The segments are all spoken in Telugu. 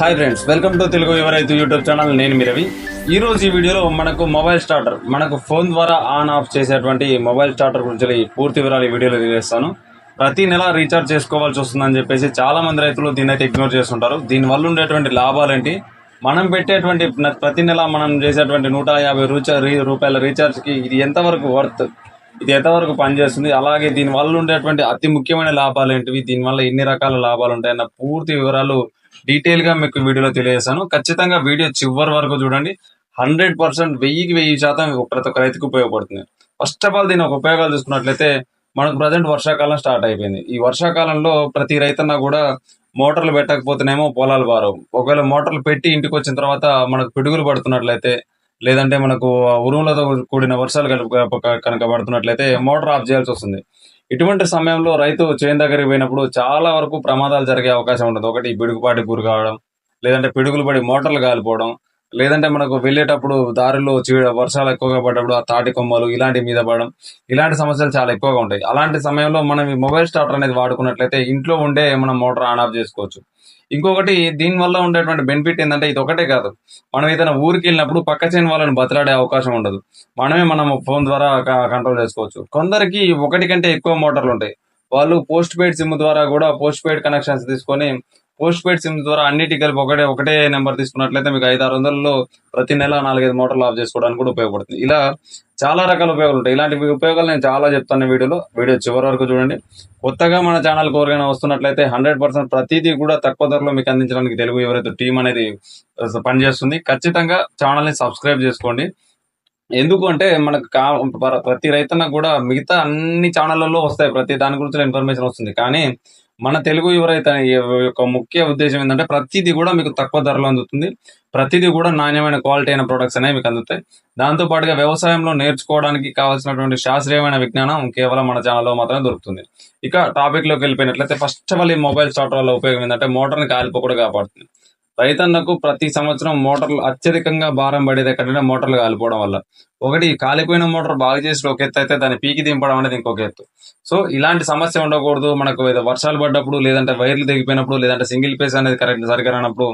Hi friends welcome to Telugu ఎవరైతే యూట్యూబ్ ఛానల్ నేను మీరవి ఈరోజు ఈ రోజు ఈ వీడియోలో మనకు మొబైల్ స్టార్టర్ మనకు ఫోన్ ద్వారా ఆన్ ఆఫ్ చేసేటువంటి మొబైల్ స్టార్టర్ గురించి పూర్తి వివరాలు ఈ వీడియోలో తెలియజేస్తాను. ప్రతి నెల రీఛార్జ్ చేసుకోవాల్సి వస్తుందని చెప్పేసి చాలా మంది రైతులు దీన్ని అయితే ఇగ్నోర్ చేస్తుంటారు. దీని వల్ల ఉండేటువంటి లాభాలు ఏంటి? మనం పెట్టేటువంటి ప్రతి నెల మనం చేసేటువంటి నూట యాభై రూచ- రీ- రూపాయల రీఛార్జ్కి ఇది ఎంతవరకు వర్త్ ఇది ఎంతవరకు పనిచేస్తుంది? అలాగే దీని వల్ల ఉండేటువంటి అతి ముఖ్యమైన లాభాలు ఏంటివి? దీనివల్ల ఎన్ని రకాల లాభాలు ఉంటాయన్న పూర్తి వివరాలు డీటెయిల్గా మీకు వీడియోలో తెలియజేస్తాను ఖచ్చితంగా వీడియో చివరి వరకు చూడండి. హండ్రెడ్ పర్సెంట్ వెయ్యికి వెయ్యి శాతం ప్రతి ఒక్క రైతుకు ఉపయోగపడుతుంది. ఫస్ట్ ఆఫ్ ఆల్ దీని ఒక ఉపయోగాలు చూసుకున్నట్లయితే మనకు ప్రజెంట్ వర్షాకాలం స్టార్ట్ అయిపోయింది. ఈ వర్షాకాలంలో ప్రతి రైతన్న కూడా మోటార్లు పెట్టకపోతేనేమో పొలాలు బారవు. ఒకవేళ మోటార్లు పెట్టి ఇంటికి వచ్చిన తర్వాత మనకు పిడుగులు పడుతున్నట్లయితే లేదంటే మనకు ఉరువులతో కూడిన వర్షాలు కనుక కనుక పడుతున్నట్లయితే మోటార్ ఆఫ్ చేయాల్సి వస్తుంది. ఇటువంటి సమయంలో రైతు చేను దగ్గరికి పోయినప్పుడు చాలా వరకు ప్రమాదాలు జరిగే అవకాశం ఉంటుంది. ఒకటి పిడుగుపాటి గురి కావడం లేదంటే పిడుగులు పడి మోటార్లు కాలిపోవడం లేదంటే మనకు వెళ్ళేటప్పుడు దారిలో చీడ వర్షాలు ఎక్కువగా పడ్డప్పుడు ఆ తాటి కొమ్మలు ఇలాంటి మీద పడడం ఇలాంటి సమస్యలు చాలా ఎక్కువగా ఉంటాయి. అలాంటి సమయంలో మనం ఈ మొబైల్ స్టార్టర్ అనేది వాడుకున్నట్లయితే ఇంట్లో ఉండే మనం మోటార్ ఆన్ ఆఫ్ చేసుకోవచ్చు. ఇంకొకటి దీని వల్ల ఉండేటువంటి బెనిఫిట్ ఏంటంటే ఇది ఒకటే కాదు. మనం ఏదైనా ఊరికి వెళ్ళినప్పుడు పక్క చేయని వాళ్ళని బతలాడే అవకాశం ఉండదు. మనమే మనం ఫోన్ ద్వారా కంట్రోల్ చేసుకోవచ్చు. కొందరికి ఒకటి కంటే ఎక్కువ మోటార్లు ఉంటాయి. వాళ్ళు పోస్ట్ పెయిడ్ సిమ్ ద్వారా కూడా పోస్ట్ పెయిడ్ కనెక్షన్స్ తీసుకొని పోస్ట్ పెయిడ్ సిమ్ ద్వారా అన్నిటి కలిపి ఒకటే ఒకటే నెంబర్ తీసుకున్నట్లయితే మీకు ఐదు ఆరు వందలలో ప్రతి నెల నాలుగైదు మోటార్లు ఆఫ్ చేసుకోవడానికి కూడా ఉపయోగపడుతుంది. ఇలా చాలా రకాల ఉపయోగాలు ఉంటాయి. ఇలాంటి ఉపయోగాలు నేను చాలా చెప్తాను వీడియోలో వీడియో చివరి వరకు చూడండి. కొత్తగా మన ఛానల్ కోరికైనా వస్తున్నట్లయితే హండ్రెడ్ పర్సెంట్ ప్రతిదీ కూడా తక్కువ ధరలో మీకు అందించడానికి తెలుగు ఎవరైతే టీం అనేది పనిచేస్తుంది ఖచ్చితంగా ఛానల్ని సబ్స్క్రైబ్ చేసుకోండి. ఎందుకంటే మనకు కా ప్రతి రైతన్న కూడా మిగతా అన్ని ఛానళ్ళలో వస్తాయి. ప్రతి దాని గురించి ఇన్ఫర్మేషన్ వస్తుంది. కానీ మన తెలుగు ఎవరైతే యొక్క ముఖ్య ఉద్దేశం ఏంటంటే ప్రతిదీ కూడా మీకు తక్కువ ధరలో అందుతుంది. ప్రతిదీ కూడా నాణ్యమైన క్వాలిటీ అయిన ప్రొడక్ట్స్ అనేవి మీకు అందుతాయి. దాంతో పాటుగా వ్యవసాయంలో నేర్చుకోవడానికి కావాల్సినటువంటి శాస్త్రీయమైన విజ్ఞానం కేవలం మన ఛానల్లో మాత్రమే దొరుకుతుంది. ఇక టాపిక్లోకి వెళ్ళిపోయినట్లయితే ఫస్ట్ ఆఫ్ ఆల్ ఈ మొబైల్ స్టార్టర్ వల్ల ఉపయోగం ఏంటంటే మోటార్ని కాలిపోకుండా కాపాడుతుంది. రైతన్నకు ప్రతి సంవత్సరం మోటార్లు అత్యధికంగా భారం పడేది ఎక్కడైనా మోటార్లు కాలిపోవడం వల్ల. ఒకటి కాలిపోయిన మోటార్ బాగా చేసి ఒక ఎత్తు అయితే దాన్ని పీకి దింపడం అనేది ఇంకొక ఎత్తు. సో ఇలాంటి సమస్య ఉండకూడదు. మనకు ఏదో వర్షాలు పడ్డప్పుడు లేదంటే వైర్లు తెగిపోయినప్పుడు లేదంటే సింగిల్ పేస్ అనేది కరెక్ట్ సరిగా రానప్పుడు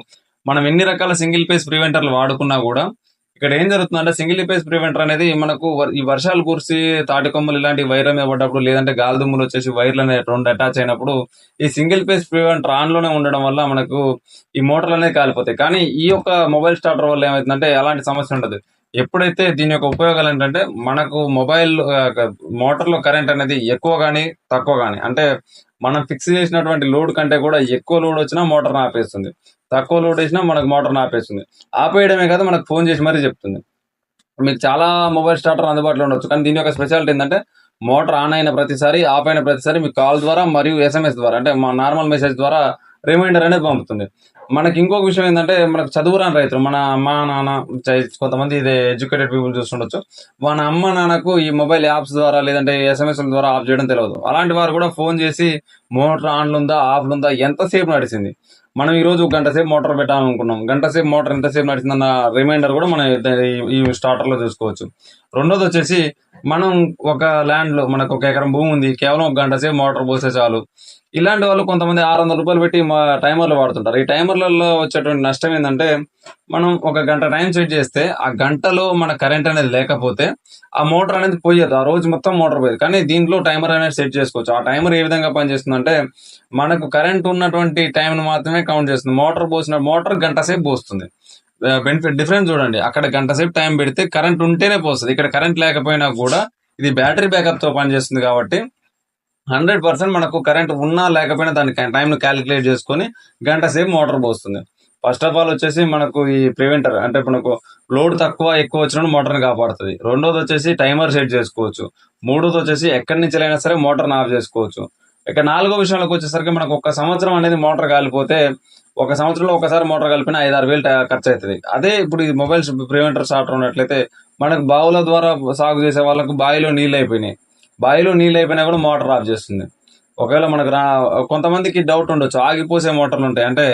మనం ఎన్ని రకాల సింగిల్ పేస్ ప్రివెంటర్లు వాడుకున్నా కూడా ఇక్కడ ఏం జరుగుతుందంటే సింగిల్ పేస్ ప్రివెంటర్ అనేది మనకు ఈ వర్షాలు కురిసి తాటి కొమ్మలు ఇలాంటి వైర్ మీద లేదంటే గాలి దుమ్ములు వచ్చేసి వైర్లు అనేది రెండు అటాచ్ అయినప్పుడు ఈ సింగిల్ పేస్ ప్రివెంటర్ ఆన్లోనే ఉండడం వల్ల మనకు ఈ మోటార్లు అనేది కాలిపోతాయి. కానీ ఈ యొక్క మొబైల్ స్టార్టర్ వల్ల ఏమవుతుందంటే అలాంటి సమస్య ఉండదు. ఎప్పుడైతే దీని యొక్క ఉపయోగాలు ఏంటంటే మనకు మొబైల్ మోటార్లో కరెంట్ అనేది ఎక్కువ కానీ తక్కువ కానీ అంటే మనం ఫిక్స్ చేసినటువంటి లోడ్ కంటే కూడా ఎక్కువ లోడ్ వచ్చినా మోటార్ ఆపేస్తుంది. తక్కువ లోడ్ వేసినా మనకు మోటార్ ఆపేస్తుంది. ఆపేయడమే కాదు మనకు ఫోన్ చేసి మరీ చెప్తుంది. మీకు చాలా మొబైల్ స్టార్టర్ అందుబాటులో ఉండొచ్చు. కానీ దీని యొక్క స్పెషాలిటీ ఏంటంటే మోటార్ ఆన్ అయిన ప్రతిసారి ఆఫ్ అయిన ప్రతిసారి మీకు కాల్ ద్వారా మరియు ఎస్ఎంఎస్ ద్వారా అంటే మా నార్మల్ మెసేజ్ ద్వారా రిమైండర్ అనేది పంపుతుంది. మనకి ఇంకొక విషయం ఏంటంటే మనకు చదువురాని రైతులు మన అమ్మ నాన్న కొంతమంది ఇదే ఎడ్యుకేటెడ్ పీపుల్ చూస్తుండొచ్చు. మన అమ్మ నాన్నకు ఈ మొబైల్ యాప్స్ ద్వారా లేదంటే ఎస్ఎంఎస్ ద్వారా ఆఫ్ చేయడం తెలియదు అలాంటి వారు కూడా ఫోన్ చేసి మోటార్ ఆన్లు ఉందా ఆఫ్లు ఉందా ఎంతసేపు నడిచింది? మనం ఈ రోజు గంట సేపు మోటార్ పెట్టాలనుకున్నాం. గంట సేపు మోటార్ ఎంతసేపు నడిచిందన్న రిమైండర్ కూడా మనం ఈ- స్టార్టర్లో స్టార్టర్లో చూసుకోవచ్చు. రెండోది వచ్చేసి మనం ఒక ల్యాండ్లో మనకు ఒక ఎకరం భూమి ఉంది. కేవలం ఒక గంట సేపు మోటార్ పోస్తే చాలు. ఇలాంటి వాళ్ళు కొంతమంది ఆరు వందల రూపాయలు పెట్టి టైమర్లు వాడుతుంటారు. ఈ టైమర్లలో వచ్చేటువంటి నష్టం ఏంటంటే మనం ఒక గంట టైం సెట్ చేస్తే ఆ గంటలో మన కరెంట్ అనేది లేకపోతే ఆ మోటార్ అనేది పోయేది ఆ రోజు మొత్తం మోటార్ పోయేది కానీ దీంట్లో టైమర్ అనేది సెట్ చేసుకోవచ్చు. ఆ టైమర్ ఏ విధంగా పనిచేస్తుందంటే మనకు కరెంట్ ఉన్నటువంటి టైం మాత్రమే కౌంట్ చేస్తుంది. మోటార్ పోసిన మోటార్ గంట సేపు పోస్తుంది. బెనిఫిట్ డిఫరెన్స్ చూడండి. అక్కడ గంట సేపు టైం పెడితే కరెంట్ ఉంటేనే పోస్తుంది. ఇక్కడ కరెంట్ లేకపోయినా కూడా ఇది బ్యాటరీ బ్యాకప్తో పనిచేస్తుంది కాబట్టి హండ్రెడ్ పర్సెంట్ మనకు కరెంట్ ఉన్నా లేకపోయినా దాని టైంను క్యాలిక్యులేట్ చేసుకొని గంట సేపు మోటార్ పోస్తుంది. ఫస్ట్ ఆఫ్ ఆల్ వచ్చేసి మనకు ఈ ప్రివెంటర్ అంటే మనకు లోడ్ తక్కువ ఎక్కువ వచ్చినప్పుడు మోటార్ని కాపాడుతుంది. రెండోది వచ్చేసి టైమర్ సెట్ చేసుకోవచ్చు. మూడోది వచ్చేసి ఎక్కడి నుంచి అయినా సరే మోటార్ని ఆఫ్ చేసుకోవచ్చు. ఇక నాలుగో విషయంలోకి వచ్చేసరికి మనకు ఒక సంవత్సరం అనేది మోటార్ కాలిపోతే ఒక సంవత్సరంలో ఒకసారి మోటార్ కలిపిన ఐదు ఆరు వేలు ఖర్చు అవుతుంది అదే ఇప్పుడు ఈ మొబైల్ ప్రివెంటర్ సాఫ్ట్వేర్ ఉన్నట్లయితే మనకు బావుల ద్వారా సాగు చేసే వాళ్ళకు బావిలో నీళ్ళు అయిపోయినాయి. బావిలో నీళ్ళు అయిపోయినా కూడా మోటార్ ఆఫ్ చేస్తుంది. ఒకవేళ మనకు రా కొంతమందికి డౌట్ ఉండొచ్చు. ఆగిపోసే మోటార్లు ఉంటాయి. అంటే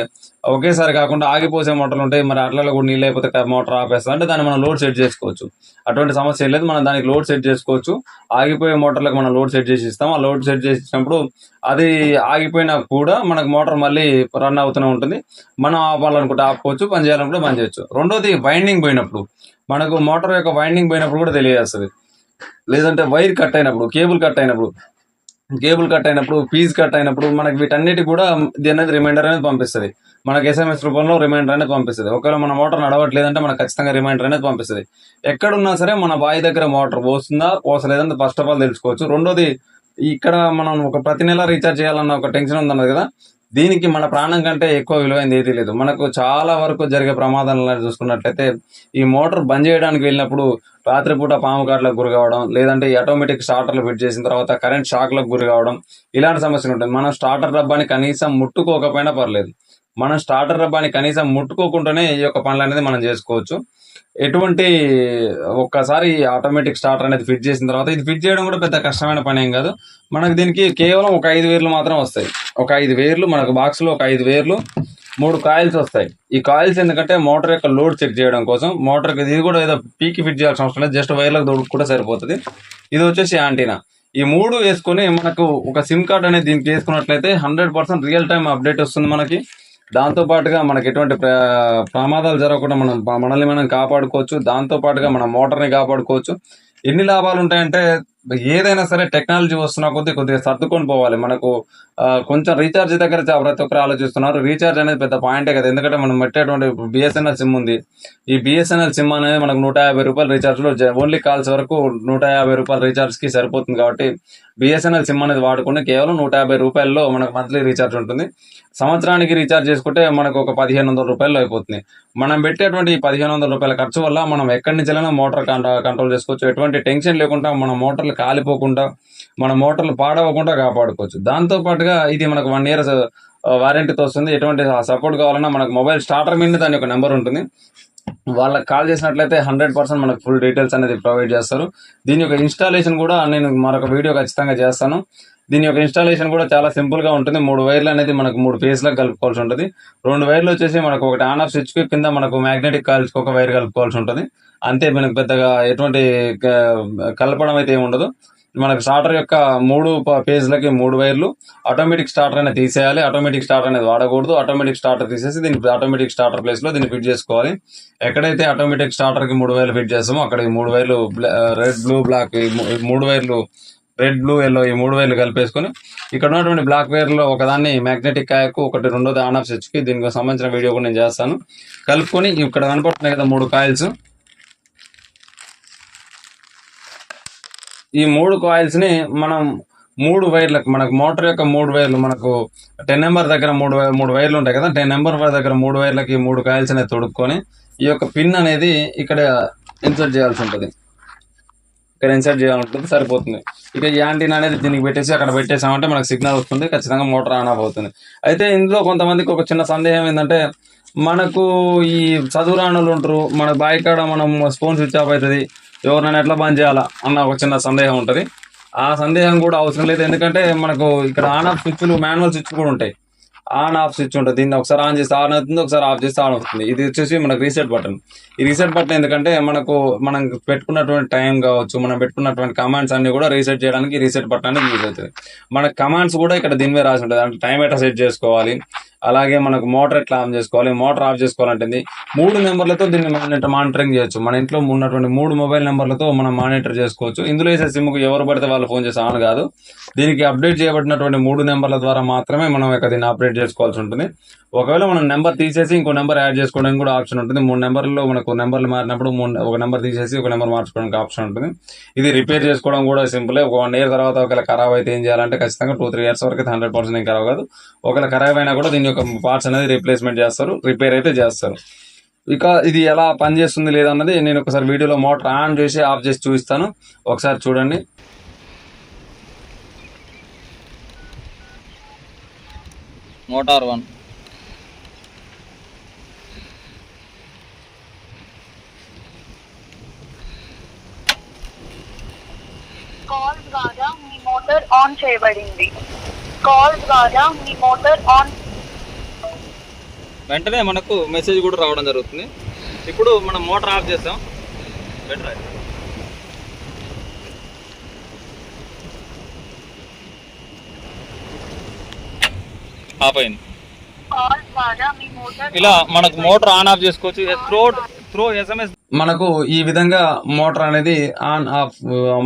ఒకేసారి కాకుండా ఆగిపోసే మోటార్లు ఉంటాయి. మరి అట్లలో కూడా నీళ్ళు అయిపోతే మోటార్ ఆపేస్తాం అంటే దాన్ని మనం లోడ్ సెట్ చేసుకోవచ్చు. అటువంటి సమస్య ఏం లేదు. మనం దానికి లోడ్ సెట్ చేసుకోవచ్చు. ఆగిపోయే మోటార్లకు మనం లోడ్ సెట్ చేసి ఇస్తాం. ఆ లోడ్ సెట్ చేసి ఇచ్చినప్పుడు అది ఆగిపోయినా కూడా మనకు మోటార్ మళ్ళీ రన్ అవుతూనే ఉంటుంది. మనం ఆపాలనుకుంటే ఆపుకోవచ్చు. పని చేయాలనుకుంటే పని చేయొచ్చు. రెండోది వైండింగ్ పోయినప్పుడు. మనకు మోటార్ యొక్క వైండింగ్ పోయినప్పుడు కూడా తెలియజేస్తుంది లేదంటే వైర్ కట్ అయినప్పుడు కేబుల్ కట్ అయినప్పుడు కేబుల్ కట్ అయినప్పుడు ఫీజ్ కట్ అయినప్పుడు మనకి వీటన్నిటి కూడా ఇది అనేది రిమైండర్ అనేది పంపిస్తుంది. మనకి ఎస్ఎంఎస్ రూపంలో రిమైండర్ అనేది పంపిస్తుంది. ఒకవేళ మన మోటార్ నడవట్లేదంటే మనకు ఖచ్చితంగా రిమైండర్ అనేది పంపిస్తుంది. ఎక్కడున్నా సరే మన బావి దగ్గర మోటార్ పోస్తుందా పోసలేదని ఫస్ట్ ఆఫ్ ఆల్ తెలుసుకోవచ్చు. రెండోది ఇక్కడ మనం ఒక ప్రతి నెల రీఛార్జ్ చేయాలన్న ఒక టెన్షన్ ఉందన్నది కదా. దీనికి మన ప్రాణం కంటే ఎక్కువ విలువైంది ఏదీ లేదు. మనకు చాలా వరకు జరిగే ప్రమాదాలను చూసుకున్నట్లయితే ఈ మోటార్ బంద్ చేయడానికి వెళ్ళినప్పుడు రాత్రిపూట పాము కాట్లకు గురి కావడం లేదంటే ఆటోమేటిక్ స్టార్టర్లు ఫిట్ చేసిన తర్వాత కరెంట్ షాక్లకు గురి కావడం ఇలాంటి సమస్యలు ఉంటాయి. మనం స్టార్టర్ డబ్బాని కనీసం ముట్టుకోకపోయినా పర్లేదు. మనం స్టార్టర్ డబ్బాని కనీసం ముట్టుకోకుండానే ఈ యొక్క పనులు అనేది మనం చేసుకోవచ్చు. ఎటువంటి ఒక్కసారి ఆటోమేటిక్ స్టార్టర్ అనేది ఫిట్ చేసిన తర్వాత ఇది ఫిట్ చేయడం కూడా పెద్ద కష్టమైన పని ఏం కాదు. మనకు దీనికి కేవలం ఒక ఐదు వేర్లు మాత్రం వస్తాయి. ఒక ఐదు వేర్లు మనకు బాక్స్లో ఒక ఐదు వేర్లు మూడు కాయిల్స్ వస్తాయి. ఈ కాయిల్స్ ఎందుకంటే మోటార్ యొక్క లోడ్ చెక్ చేయడం కోసం మోటార్కి ఇది కూడా ఏదో పీకి ఫిట్ చేయాల్సిన అవసరం లేదు జస్ట్ వైర్లకు దొడుకు కూడా సరిపోతుంది. ఇది వచ్చేసి యాంటీనా ఈ మూడు వేసుకొని మనకు ఒక సిమ్ కార్డ్ అనేది దీనికి వేసుకున్నట్లయితే hundred percent real time update వస్తుంది మనకి. దాంతో పాటుగా మనకి ఎటువంటి ప్రమాదాలు జరగకుండా మనం మనల్ని మనం కాపాడుకోవచ్చు. దాంతో పాటుగా మన మోటార్ని కాపాడుకోవచ్చు. ఎన్ని లాభాలు ఉంటాయంటే ఏదైనా సరే టెక్నాలజీ వస్తున్న కొద్దీ కొద్దిగా సర్దుకొని పోవాలి. మనకు కొంచెం రీఛార్జ్ దగ్గర ప్రతి ఒక్కరు ఆలోచిస్తున్నారు. రీఛార్జ్ అనేది పెద్ద పాయింటే కదా. ఎందుకంటే మనం పెట్టేటువంటి బిఎస్ఎన్ఎల్ సిమ్ ఉంది. ఈ బిఎస్ఎన్ఎల్ సిమ్ అనేది మనకు నూట యాభై రూపాయల రీఛార్జ్లో ఓన్లీ కాల్స్ వరకు నూట యాభై రూపాయల రీఛార్జ్కి సరిపోతుంది కాబట్టి బిఎస్ఎన్ఎల్ సిమ్ అనేది వాడుకుని కేవలం నూట యాభై రూపాయల్లో మనకు మంత్లీ రీఛార్జ్ ఉంటుంది. సంవత్సరానికి రీఛార్జ్ చేసుకుంటే మనకు ఒక పదిహేను వందల రూపాయలు అయిపోతుంది. మనం పెట్టేటువంటి ఈ పదిహేను వందల రూపాయల ఖర్చు వల్ల మనం ఎక్కడి నుంచైనా మోటార్ కంట్రోల్ చేసుకోవచ్చు. ఎటువంటి టెన్షన్ లేకుండా మన మోటార్ మోటార్లు కాలిపోకుండా మన మోటార్లు పాడవకుండా కాపాడుకోవచ్చు. దాంతో పాటుగా ఇది మనకు వన్ ఇయర్ వారంటీతో వస్తుంది. ఎటువంటి సపోర్ట్ కావాలన్నా మనకు మొబైల్ స్టార్టర్ మీద దాని యొక్క నెంబర్ ఉంటుంది. వాళ్ళకి కాల్ చేసినట్లయితే హండ్రెడ్ పర్సెంట్ మనకు ఫుల్ డీటెయిల్స్ అనేది ప్రొవైడ్ చేస్తారు. దీని యొక్క ఇన్స్టాలేషన్ కూడా నేను మరొక వీడియో ఖచ్చితంగా చేస్తాను. దీని యొక్క ఇన్స్టాలేషన్ కూడా చాలా సింపుల్గా ఉంటుంది. మూడు వైర్లు అనేది మనకు మూడు ఫేజ్ కలుపుకోవాల్సి ఉంటుంది. రెండు వైర్లు వచ్చేసి మనకు ఒకటి ఆన్ ఆఫ్ స్విచ్ కింద మనకు మ్యాగ్నెటిక్ కాయిల్స్ ఒక వైర్ కలుపుకోవాల్సి ఉంటుంది. అంతే మనకు పెద్దగా ఎటువంటి కలపడం అయితే ఏమి ఉండదు. మనకు స్టార్టర్ యొక్క మూడు పేజ్లకి మూడు వైర్లు. ఆటోమేటిక్ స్టార్టర్ అనేది తీసేయాలి. ఆటోమేటిక్ స్టార్టర్ అనేది వాడకూడదు. ఆటోమేటిక్ స్టార్టర్ తీసేసి దీన్ని ఆటోమేటిక్ స్టార్టర్ ప్లేస్లో దీన్ని ఫిట్ చేసుకోవాలి. ఎక్కడైతే ఆటోమేటిక్ స్టార్టర్కి మూడు వైర్లు ఫిట్ చేస్తామో అక్కడికి మూడు వైర్లు రెడ్ బ్లూ బ్లాక్ మూడు వైర్లు రెడ్ బ్లూ ఎల్లో ఈ మూడు వైర్లు కలిపేసుకొని ఇక్కడ ఉన్నటువంటి బ్లాక్ వైర్లో ఒకదాన్ని మ్యాగ్నెటిక్ కాయకు ఒకటి రెండోది ఆన్ ఆఫ్ స్విచ్కి దీనికి సంబంధించిన వీడియో కూడా నేను చేస్తాను. కలుపుకొని ఇక్కడ కనపడుతున్నాయి కదా మూడు కాయిల్స్. ఈ మూడు కాయిల్స్ని మనం మూడు వైర్లకు మనకు మోటార్ యొక్క మూడు వైర్లు మనకు టెన్ నెంబర్ దగ్గర మూడు మూడు వైర్లు ఉంటాయి కదా టెన్ నెంబర్ దగ్గర మూడు వైర్లకి మూడు కాయిల్స్ అనేది తొడుక్కొని ఈ యొక్క పిన్ అనేది ఇక్కడ ఇన్సర్ట్ చేయాల్సి ఉంటుంది. ఇక్కడ ఇన్సర్ట్ చేయాల్సి ఉంటుంది సరిపోతుంది. ఇక ఈ యాంటీనా అనేది దీనికి పెట్టేసి అక్కడ పెట్టేసామంటే మనకు సిగ్నల్ వస్తుంది ఖచ్చితంగా మోటార్ ఆన్ ఆఫ్ అవుతుంది. అయితే ఇందులో కొంతమందికి ఒక చిన్న సందేహం ఏంటంటే మనకు ఈ చదువురాణులు ఉంటారు మన బావి కాడ మనం స్పూన్ స్విచ్ ఆఫ్ అవుతుంది ఎవరినైనా ఎట్లా బంద్ చేయాలా అన్న ఒక చిన్న సందేహం ఉంటుంది. ఆ సందేహం కూడా అవసరం లేదు ఎందుకంటే మనకు ఇక్కడ ఆన్ ఆఫ్ స్విచ్లు మాన్యువల్ స్విచ్ కూడా ఉంటాయి. ఆన్ ఆఫ్ స్విచ్ ఉంటుంది. దీన్ని ఒకసారి ఆన్ చేస్తే ఆన్ అవుతుంది ఒకసారి ఆఫ్ చేస్తే ఆన్ అవుతుంది. ఇది వచ్చేసి మనకు రీసెట్ బటన్. ఈ రీసెట్ బటన్ ఎందుకంటే మనకు మనం పెట్టుకున్నటువంటి టైం కావచ్చు మనం పెట్టుకున్నటువంటి కమాండ్స్ అన్ని కూడా రీసెట్ చేయడానికి రీసెట్ బటన్ అనేది యూజ్ అవుతుంది. మన కమాండ్స్ కూడా ఇక్కడ దీని మీద రాసి ఉంటుంది. అంటే టైం ఎట్లా సెట్ చేసుకోవాలి? అలాగే మనకు మోటార్ ఎట్లా ఆన్ చేసుకోవాలి మోటార్ ఆఫ్ చేసుకోవాలంటుంది. మూడు నెంబర్లతో దీన్ని మనం మానిటరింగ్ చేయొచ్చు. మన ఇంట్లో ఉన్నటువంటి మూడు మొబైల్ నెంబర్లతో మనం మానిటర్ చేసుకోవచ్చు. ఇందులో వేసే సిమ్కు ఎవరు పడితే వాళ్ళు ఫోన్ చేసి ఆన్ కాదు. దీనికి అప్డేట్ చేయబడినటువంటి మూడు నెంబర్ల ద్వారా మాత్రమే మనం ఇక దీన్ని అప్డేట్ చేసుకోవాల్సి ఉంటుంది. ఒకవేళ మనం నెంబర్ తీసేసి ఇంకో నెంబర్ యాడ్ చేసుకోవడానికి కూడా ఆప్షన్ ఉంటుంది. మూడు నెంబర్లో మనకు నెంబర్లు మారినప్పుడు మూడు ఒక నెంబర్ తీసేసి ఒక నెంబర్ మార్చుకోవడానికి ఆప్షన్ ఉంటుంది. ఇది రిపేర్ చేసుకోవడం కూడా సింపులే ఒక వన్ ఇయర్ తర్వాత ఒకవేళ ఖరాబ్ అయితే ఏం చేయాలంటే ఖచ్చితంగా టూ త్రీ ఇయర్స్ వరకు హండ్రెడ్ పర్సెంట్ ఏం ఖరాబ్ కాదు. ఒకవేళ ఖరాబ్ అయినా కూడా దీన్ని యొక్క పార్ట్స్ అనేది రీప్లేస్మెంట్ చేస్తారు రిపేర్ అయితే చేస్తారు. ఇక ఇది ఎలా పనిచేస్తుంది లేదన్నది నేను ఒకసారి వీడియోలో మోటార్ ఆన్ చేసి ఆఫ్ చేసి చూపిస్తాను. ఒకసారి చూడండి. మోటార్ వన్ కాల్ ద్వారా మీ మోటార్ ఆన్ చేయబడింది. కాల్ ద్వారా మీ మోటార్ ఆన్ వెంటనే మనకు మెసేజ్ కూడా రావడం జరుగుతుంది. ఇప్పుడు మనం మోటార్ ఆఫ్ చేస్తాం. బెటర్ ఆఫ్ అయింది. ఇలా మనకు మోటార్ ఆన్ ఆఫ్ చేసుకోవచ్చు. త్రో త్రో ఎస్ఎంఎస్ మనకు ఈ విధంగా మోటార్ అనేది ఆన్ ఆఫ్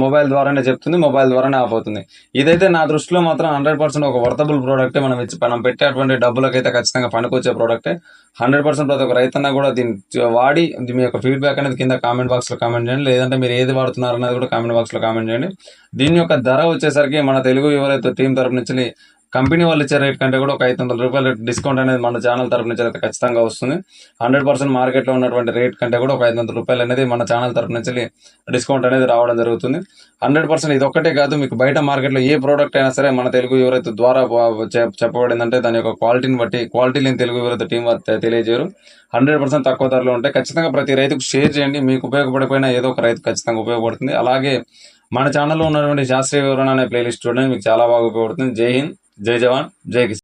మొబైల్ ద్వారానే చెప్తుంది మొబైల్ ద్వారానే ఆఫ్ అవుతుంది. ఇదైతే నా దృష్టిలో మాత్రం హండ్రెడ్ పర్సెంట్ ఒక వర్తబుల్ ప్రోడక్టే మనం ఇచ్చి మనం పెట్టేటువంటి డబ్బులకైతే ఖచ్చితంగా పనికొచ్చే ప్రోడక్టే. హండ్రెడ్ పర్సెంట్ ప్రతి ఒక్క రైతన్న కూడా దీన్ని వాడి మీ యొక్క ఫీడ్బ్యాక్ అనేది కింద కామెంట్ బాక్స్లో కామెంట్ చేయండి. లేదంటే మీరు ఏది వాడుతున్నారు అనేది కూడా కామెంట్ బాక్స్లో కామెంట్ చేయండి. దీని యొక్క ధర వచ్చేసరికి మన తెలుగు ఎవరైతే టీం తరపు నుంచి కంపెనీ వాళ్ళు ఇచ్చే రేట్ కంటే కూడా ఒక ఐదు వందల రూపాయల డిస్కౌంట్ అనేది మన ఛానల్ తరపు నుంచి అయితే ఖచ్చితంగా వస్తుంది. హండ్రెడ్ పర్సెంట్ మార్కెట్లో ఉన్నటువంటి రేట్ కంటే కూడా ఒక ఐదు వందల రూపాయలు అనేది మన ఛానల్ తరపు నుంచి డిస్కౌంట్ అనేది రావడం జరుగుతుంది. హండ్రెడ్ పర్సెంట్ ఇది ఒక్కటే కాదు మీకు బయట మార్కెట్లో ఏ ప్రోడక్ట్ అయినా సరే మన తెలుగు ఎవరైతే ద్వారా చెప్పబడిందంటే దాని యొక్క క్వాలిటీని బట్టి క్వాలిటీ లేని తెలుగు ఎవరైతే టీం వారు తెలియజేయరు. హండ్రెడ్ పర్సెంట్ తక్కువ ధరలో ఉంటాయి ఖచ్చితంగా ప్రతి రైతుకు షేర్ చేయండి. మీకు ఉపయోగపడిపోయినా ఏదో ఒక రైతు ఖచ్చితంగా ఉపయోగపడుతుంది. అలాగే మన ఛానల్లో ఉన్నటువంటి శాస్త్రీయ వివరణ అనే ప్లేలిస్ట్ చూడండి మీకు చాలా బాగా ఉపయోగపడుతుంది. జై హింద్. జై జవాన్ జై కిసాన్